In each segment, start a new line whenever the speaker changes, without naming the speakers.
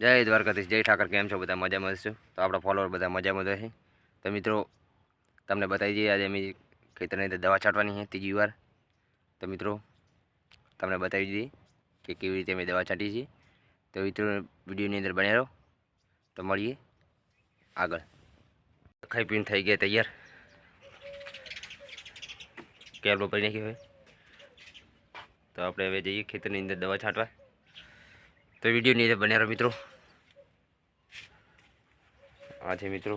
જય દ્વારકાધીશ, જય ઠાકર, કેમ છો બધા? મજામાં હશો તો આપણા ફોલોવર બધા મજામાં જ હશે? તો મિત્રો, તમને બતાવી દઈએ, આજે અમે ખેતરની અંદર દવા છાંટવાની છે, ત્રીજી વાર. તો મિત્રો, તમને બતાવી દઈએ કે કેવી રીતે અમે દવા છાંટી છીએ. તો મિત્રો, વિડીયોની અંદર બન્યા રહો. તો મળીએ આગળ. ખાઈ પીને થઈ ગયા તૈયાર. કેબલો પડી નાખ્યો હોય. તો આપણે હવે જઈએ ખેતરની અંદર દવા છાંટવા. તો વિડીયોની અંદર બન્યા મિત્રો. આ છે મિત્રો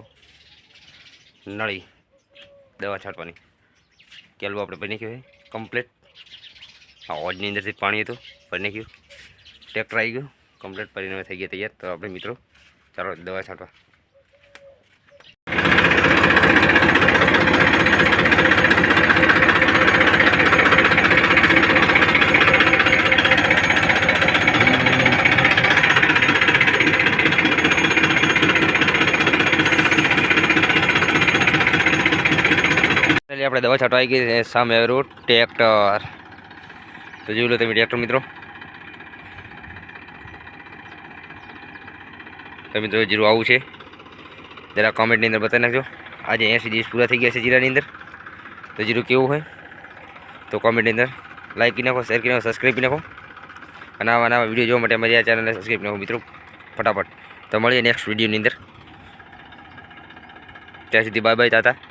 નળી, દવા છાંટવાની. કેલવો આપણે બની ગયો કમ્પ્લેટ આ ઓજની અંદરથી પાણી હતું, બને ગયું. ટ્રેક્ટર આવી ગયું કમ્પ્લેટ પરિણામે થઈ ગયા તૈયાર. તો આપણે મિત્રો, ચાલો દવા છાંટવા. એટલે આપણે દવા છાંટવા આવી ગઈ સામે આવ્યું ટ્રેક્ટર. તો જોઈ લો તમે ટ્રેક્ટર મિત્રો. તો મિત્રો જીરું આવું છે. જરા કોમેન્ટની અંદર બતાવી નાખજો. આજે એંસી દિવસ પૂરા થઈ ગયા છે જીરાની અંદર. તો જીરું કેવું હોય? તો કોમેન્ટની અંદર લાઈક કરી નાખો શેર કરી નાખો સબસ્ક્રાઈબ કરી નાખો. અને આવા નવા વીડિયો જોવા માટે અમારી આ ચેનલને સબસ્ક્રાઈબ નાખો મિત્રો. ફટાફટ. તો મળીએ નેક્સ્ટ વિડીયોની અંદર. ત્યાં સુધી બાય બાય તાતા.